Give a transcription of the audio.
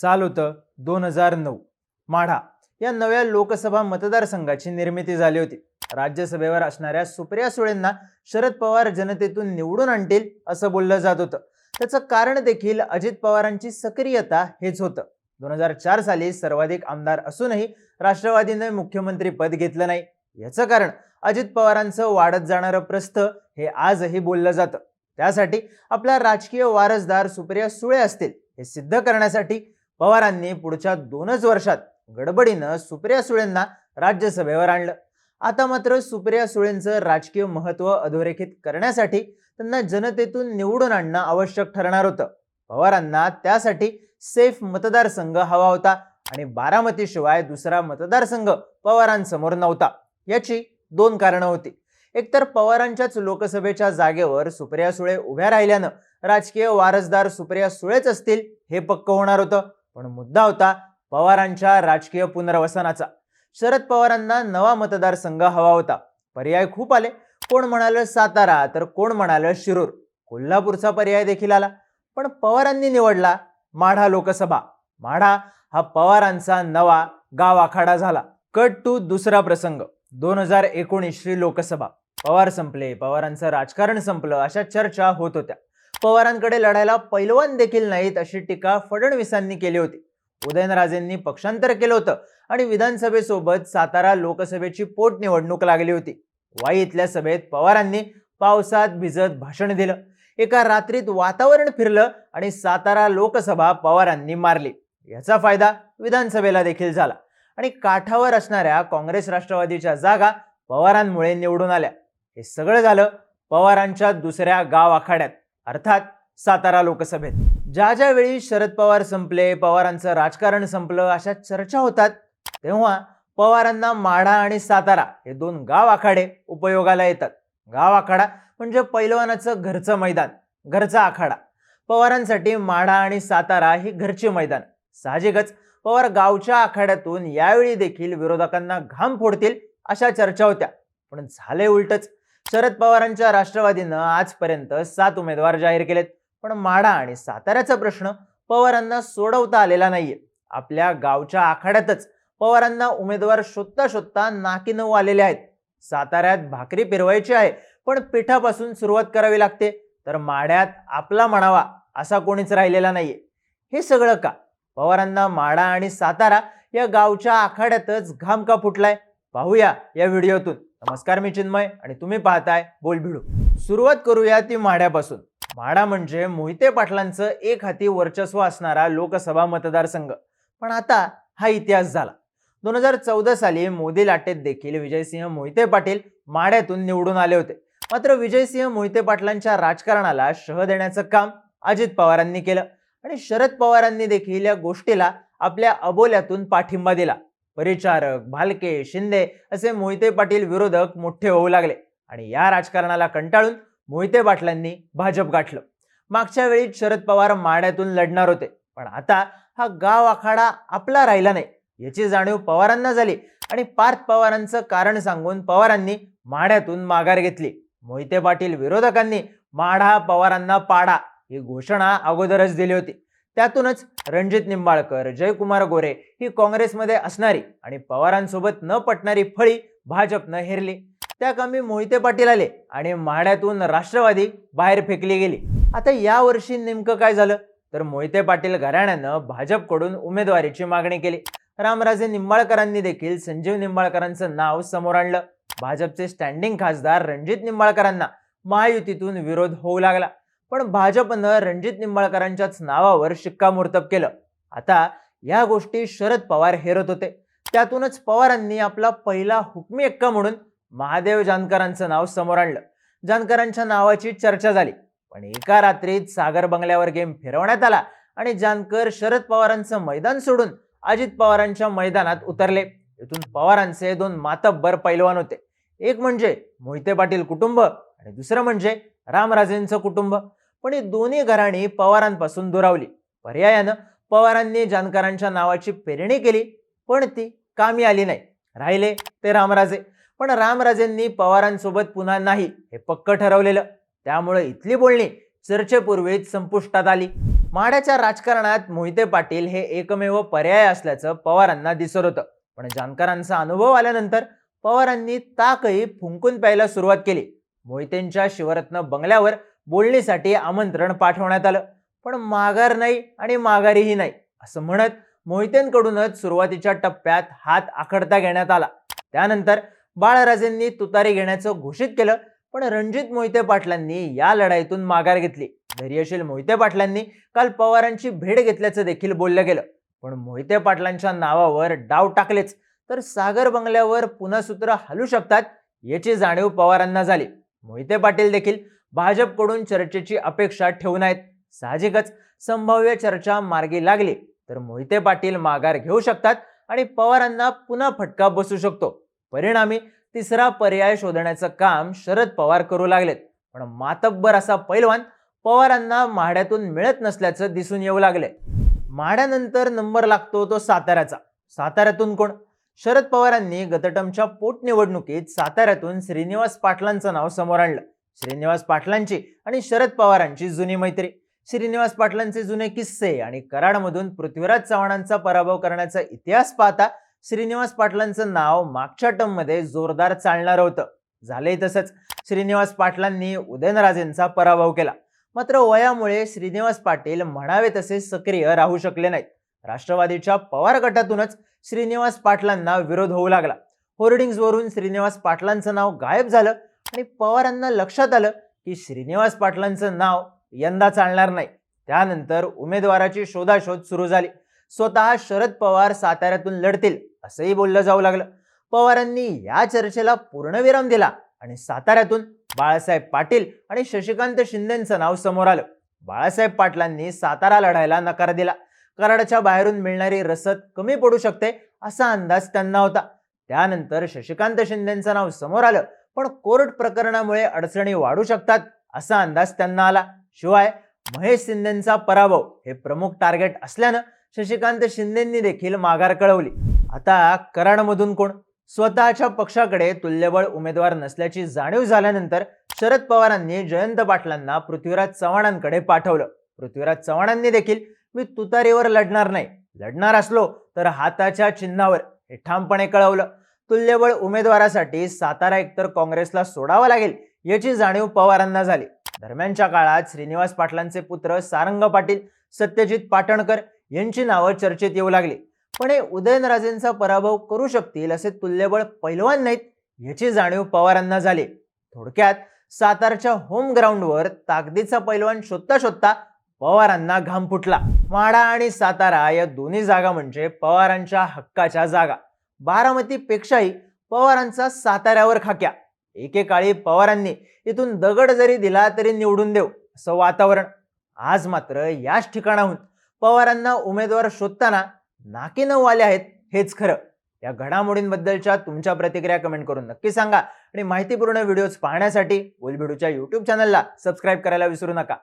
साल होतं दोन हजार नऊ. माढा या नव्या लोकसभा मतदारसंघाची निर्मिती झाली होती. राज्यसभेवर असणाऱ्या सुप्रिया सुळेंना शरद पवार जनतेतून निवडून आणतील असं बोललं जात होतं. त्याचं कारण देखील अजित पवारांची सक्रियता हेच होतं. दोन हजार चार साली सर्वाधिक आमदार असूनही राष्ट्रवादीने मुख्यमंत्री पद घेतलं नाही. याचं कारण अजित पवारांचं वाढत जाणारं प्रस्थ हे आजही बोललं जातं. त्यासाठी आपला राजकीय वारसदार सुप्रिया सुळे असतील हे सिद्ध करण्यासाठी पवारांनी पुढच्या दोनच वर्षात गडबडीनं सुप्रिया सुळेंना राज्यसभेवर आणलं. आता मात्र सुप्रिया सुळेंचं राजकीय महत्त्व अधोरेखित करण्यासाठी त्यांना जनतेतून निवडून आणणं आवश्यक ठरणार होतं. पवारांना त्यासाठी सेफ मतदारसंघ हवा होता आणि बारामतीशिवाय दुसरा मतदारसंघ पवारांसमोर नव्हता. याची दोन कारणं होती. एकतर पवारांच्याच लोकसभेच्या जागेवर सुप्रिया सुळे उभ्या राहिल्यानं राजकीय वारसदार सुप्रिया सुळेच असतील हे पक्क होणार होतं. पण मुद्दा होता पवारांच्या राजकीय पुनर्वसनाचा. शरद पवारांना नवा मतदारसंघ हवा होता. पर्याय खूप आले. कोण म्हणालं सातारा तर कोण म्हणालं शिरूर. कोल्हापूरचा पर्याय देखील आला. पण पवारांनी निवडला माढा लोकसभा. माढा हा पवारांचा नवा गाव आखाडा झाला. कट टू दुसरा प्रसंग. दोन हजार एकोणीसची लोकसभा. पवार संपले पवारांचं राजकारण संपलं अशा चर्चा होत होत्या. पवारांकडे लढायला पैलवान देखील नाहीत अशी टीका फडणवीसांनी केली होती. उदयनराजेंनी पक्षांतर केलं होतं आणि विधानसभेसोबत सातारा लोकसभेची पोटनिवडणूक लागली होती. वाई इथल्या सभेत पवारांनी पावसात भिजत भाषण दिलं. एका रात्रीत वातावरण फिरलं आणि सातारा लोकसभा पवारांनी मारली. याचा फायदा विधानसभेला देखील झाला आणि काठावर असणाऱ्या काँग्रेस राष्ट्रवादीच्या जागा पवारांमुळे निवडून आल्या. हे सगळं झालं पवारांच्या दुसऱ्या गाव आखाड्यात. अर्थात सातारा लोकसभेत. ज्या ज्या वेळी शरद पवार संपले पवारांचं राजकारण संपलं अशा चर्चा होतात तेव्हा पवारांना माढा आणि सातारा हे दोन गाव आखाडे उपयोगाला येतात. गाव आखाडा म्हणजे पैलवानाचं घरचं मैदान घरचा आखाडा. पवारांसाठी माढा आणि सातारा ही घरचे मैदान. साहजिकच पवार गावच्या आखाड्यातून यावेळी देखील विरोधकांना घाम फोडतील अशा चर्चा होत्या. पण झाले उलटच. शरद पवारांच्या राष्ट्रवादीनं आजपर्यंत सात उमेदवार जाहीर केलेत. पण माडा आणि साताऱ्याचा प्रश्न पवारांना सोडवता आलेला नाहीये. आपल्या गावच्या आखाड्यातच पवारांना उमेदवार शोधता शोधता नाकीनऊ आलेले आहेत. साताऱ्यात भाकरी पिरवायची आहे पण पिठापासून सुरुवात करावी लागते. तर माड्यात आपला म्हणावा असा कोणीच राहिलेला नाहीये. हे सगळं का? पवारांना माडा आणि सातारा या गावच्या आखाड्यातच घाम का फुटलाय? पाहूया या व्हिडिओतून. नमस्कार मी चिन्मय आणि तुम्ही पाहताय बोल भिडू. सुरुवात करूया ती म्हाड्यापासून. म्हाडा म्हणजे मोहिते पाटलांचं एक हाती वर्चस्व असणारा लोकसभा मतदारसंघ. पण आता हा इतिहास झाला. दोन हजार चौदा साली मोदी लाटेत देखील विजयसिंह मोहिते पाटील माड्यातून निवडून आले होते. मात्र विजयसिंह मोहिते पाटलांच्या राजकारणाला शह देण्याचं काम अजित पवारांनी केलं. आणि शरद पवारांनी देखील या गोष्टीला आपल्या अबोल्यातून पाठिंबा दिला. परिचारक भालके शिंदे असे मोहिते पाटील विरोधक मोठे होऊ लागले आणि या राजकारणाला कंटाळून मोहिते पाटलांनी भाजप गाठलं. मागच्या वेळी शरद पवार माड्यातून लढणार होते पण आता हा गाव आखाडा आपला राहिला नाही याची जाणीव पवारांना झाली आणि पार्थ पवारांचं कारण सांगून पवारांनी माड्यातून माघार घेतली. मोहिते पाटील विरोधकांनी माढा पवारांना पाडा ही घोषणा अगोदरच दिली होती. त्यातूनच रणजित निंबाळकर जयकुमार गोरे ही काँग्रेसमध्ये असणारी आणि पवारांसोबत न पटणारी फळी भाजपनं हेरली. त्या कामी मोहिते पाटील आले आणि म्हाड्यातून राष्ट्रवादी बाहेर फेकली गेली. आता या वर्षी नेमकं काय झालं? तर मोहिते पाटील घराण्यानं भाजपकडून उमेदवारीची मागणी केली. रामराजे निंबाळकरांनी देखील संजीव निंबाळकरांचं नाव समोर आणलं. भाजपचे स्टँडिंग खासदार रणजित निंबाळकरांना महायुतीतून विरोध होऊ लागला. पण भाजपनं रणजित निंबाळकरांच्याच नावावर शिक्कामोर्तब केलं. आता या गोष्टी शरद पवार हेरत होते. त्यातूनच पवारांनी आपला पहिला हुकमी एक्का म्हणून महादेव जानकरांचं नाव समोर आणलं. जानकरांच्या नावाची चर्चा झाली. पण एका रात्रीत सागर बंगल्यावर गेम फिरवण्यात आला आणि जानकर शरद पवारांचं मैदान सोडून अजित पवारांच्या मैदानात उतरले. इथून पवारांचे दोन मातब्बर पैलवान होते. एक म्हणजे मोहिते पाटील कुटुंब आणि दुसरं म्हणजे रामराजेंचं कुटुंब. पण ही दोन्ही घराणी पवारांपासून दुरावली. पर्यायानं पवारांनी जानकरांच्या नावाची पेरणी केली पण ती कामी आली नाही. राहिले ते रामराजे. पण रामराजेंनी पवारांसोबत पुन्हा नाही हे पक्क ठरवलेलं. त्यामुळे इथली बोलणी चर्चेपूर्वीच संपुष्टात आली. माड्याच्या राजकारणात मोहिते पाटील हे एकमेव पर्याय असल्याचं पवारांना दिसत होतं. पण जानकरांचा अनुभव आल्यानंतर पवारांनी ताकही फुंकून प्यायला सुरुवात केली. मोहितेंच्या शिवरत्न बंगल्यावर बोलणीसाठी आमंत्रण पाठवण्यात आलं. पण माघार नाही आणि माघारीही नाही असं म्हणत मोहितेंकडूनच सुरुवातीच्या टप्प्यात हात आखडता घेण्यात आला. त्यानंतर बाळराजेंनी तुतारी घेण्याचं घोषित केलं पण रणजित मोहिते पाटलांनी या लढाईतून माघार घेतली. धैर्यशील मोहिते पाटलांनी काल पवारांची भेट घेतल्याचं देखील बोललं गेलं. पण मोहिते पाटलांच्या नावावर डाव टाकलेच तर सागर बंगल्यावर पुन्हा सूत्र हलू शकतात याची जाणीव पवारांना झाली. मोहिते पाटील देखील भाजपकडून चर्चेची अपेक्षा ठेवून आहेत. साहजिकच संभाव्य चर्चा मार्गी लागली तर मोहिते पाटील माघार घेऊ शकतात आणि पवारांना पुन्हा फटका बसू शकतो. परिणामी तिसरा पर्याय शोधण्याचं काम शरद पवार करू लागलेत. पण मातब्बर असा पैलवान पवारांना माढ्यातून मिळत नसल्याचं दिसून येऊ लागले माढ्यानंतर नंबर लागतो तो साताऱ्याचा. साताऱ्यातून कोण? शरद पवारांनी गतटमच्या पोटनिवडणुकीत साताऱ्यातून श्रीनिवास पाटलांचं नाव समोर आणलं. श्रीनिवास पाटलांची आणि शरद पवारांची जुनी मैत्री. श्रीनिवास पाटलांचे जुने किस्से आणि कराडमधून पृथ्वीराज चव्हाणांचा पराभव करण्याचा इतिहास पाहता श्रीनिवास पाटलांचं नाव मागच्या टर्ममध्ये जोरदार चालणार होतं. झालंय तसंच. श्रीनिवास पाटलांनी उदयनराजेंचा पराभव केला. मात्र वयामुळे श्रीनिवास पाटील म्हणावे तसे सक्रिय राहू शकले नाहीत. राष्ट्रवादीच्या पवार गटातूनच श्रीनिवास पाटलांना विरोध होऊ लागला. होर्डिंग्सवरून श्रीनिवास पाटलांचं नाव गायब झालं आणि पवारांना लक्षात आलं की श्रीनिवास पाटलांचं नाव यंदा चालणार नाही. त्यानंतर उमेदवाराची शोधाशोध सुरू झाली. स्वतः शरद पवार साताऱ्यातून लढतील असंही बोललं जाऊ लागलं. पवारांनी या चर्चेला पूर्णविराम दिला आणि साताऱ्यातून बाळासाहेब पाटील आणि शशिकांत शिंदेचं नाव समोर आलं. बाळासाहेब पाटलांनी सातारा लढायला नकार दिला. कराडच्या बाहेरून मिळणारी रसद कमी पडू शकते असा अंदाज त्यांना होता. त्यानंतर शशिकांत शिंदेचं नाव समोर आलं. पण कोर्ट प्रकरणामुळे अडचणी वाढू शकतात असा अंदाज त्यांना आला. शिवाय महेश शिंदेचा पराभव हे प्रमुख टार्गेट असल्यानं शशिकांत शिंदेंनी देखील माघार कळवली. आता कराडमधून कोण? स्वतःच्या पक्षाकडे तुल्यबळ उमेदवार नसल्याची जाणीव झाल्यानंतर शरद पवारांनी जयंत पाटलांना पृथ्वीराज चव्हाणांकडे पाठवलं. पृथ्वीराज चव्हाणांनी देखील मी तुतारीवर लढणार नाही. लढणार असलो तर हाताच्या चिन्हावर हे ठामपणे कळवलं. तुल्यबळ उमेदवारासाठी सातारा एकतर काँग्रेसला सोडावं लागेल याची जाणीव पवारांना झाली. दरम्यानच्या काळात श्रीनिवास पाटलांचे पुत्र सारंग पाटील सत्यजित पाटणकर यांची नावं चर्चेत येऊ लागली. पण हे उदयनराजेंचा पराभव करू शकतील असे तुल्यबळ पैलवान नाहीत याची जाणीव पवारांना झाली. थोडक्यात सातारच्या होम ग्राउंडवर ताकदीचा पैलवान शोधता शोधता पवारांना घाम फुटला. वाडा आणि सातारा या दोन्ही जागा म्हणजे पवारांच्या हक्काच्या जागा. बारामतीपेक्षाही पवारांचा साताऱ्यावर खाक्या. एकेकाळी पवारांनी इथून दगड जरी दिला तरी निवडून देऊ असं वातावरण. आज मात्र याच ठिकाणाहून पवारांना उमेदवार शोधताना नाकी नऊ आले आहेत हेच खरं. या घडामोडींबद्दलच्या तुमच्या प्रतिक्रिया कमेंट करून नक्की सांगा आणि माहितीपूर्ण व्हिडिओज पाहण्यासाठी बोलबिडूच्या यूट्यूब चॅनलला सबस्क्राईब करायला विसरू नका.